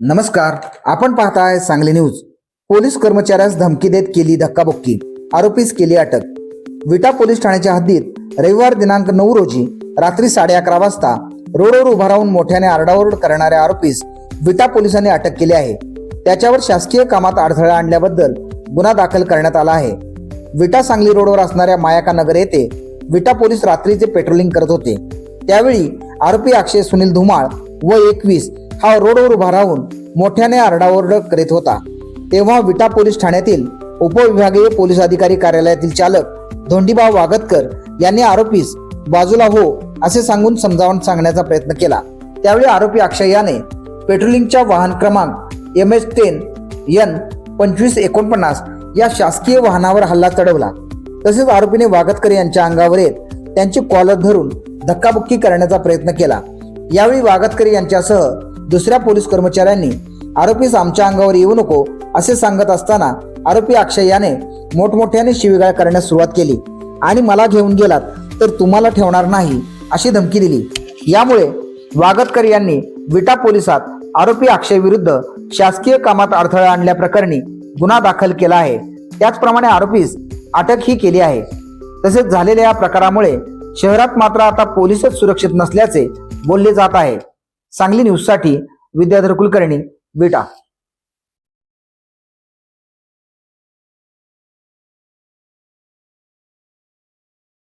नमस्कार आपण पाहताय सांगली न्यूज. पोलीस कर्मचाऱ्यास धमकी देत केली धक्काबुक्की. आरोपीस केली अटक. विटा पोलीस ठाण्याच्या हद्दीत रविवार दिनांक नऊ रोजी रात्री साडे अकरा वाजता रोडवर उभा राहून मोठ्याने आरडाओरड करणाऱ्या आरोपीस विटा पोलिसांनी अटक केली आहे. त्याच्यावर शासकीय कामात अडथळा आणल्याबद्दल गुन्हा दाखल करण्यात आला आहे. विटा सांगली रोडवर असणाऱ्या मायाका नगर येथे विटा पोलीस रात्रीचे पेट्रोलिंग करत होते. त्यावेळी आरोपी अक्षय सुनील धुमाळ व एकवीस हा रोडवर उभा राहून मोठ्याने आरडाओरड करीत होता. तेव्हा विटा पोलीस ठाण्यातील उपविभागीय पोलीस अधिकारी कार्यालयातील चालक धोंडीबा वागतकर यांनी आरोपीस बाजूला हो असे सांगून समजावून सांगण्याचा प्रयत्न केला. त्यावेळी आरोपी अक्षय याने पेट्रोलिंगच्या वाहन क्रमांक एम एच टेन एन पंचवीस एकोणपन्नास या शासकीय वाहनावर हल्ला चढवला. तसेच आरोपीने वागतकर यांच्या अंगावर येत त्यांची कॉलर धरून धक्काबुक्की करण्याचा प्रयत्न केला. यावेळी वागतकर यांच्यासह दुसऱ्या पोलीस कर्मचाऱ्यांनी आरोपीस आमच्या अंगावर येऊ नको असे सांगत असताना आरोपी अक्षय याने मोठमोठ्याने शिवीगाळ करण्यास सुरुवात केली. आणि मला घेऊन गेलात तर तुम्हाला ठेवणार नाही अशी धमकी दिली. यामुळे वागतकर यांनी विटा पोलिसात आरोपी अक्षय विरुद्ध शासकीय कामात अडथळा आणल्याप्रकरणी गुन्हा दाखल केला आहे. त्याचप्रमाणे आरोपीस अटक ही केली आहे. तसेच झालेल्या या प्रकारामुळे शहरात मात्र आता पोलीसच सुरक्षित नसल्याचे बोलले जात आहे. सांगली न्यूजसाठी विद्याधर कुलकर्णी विटा.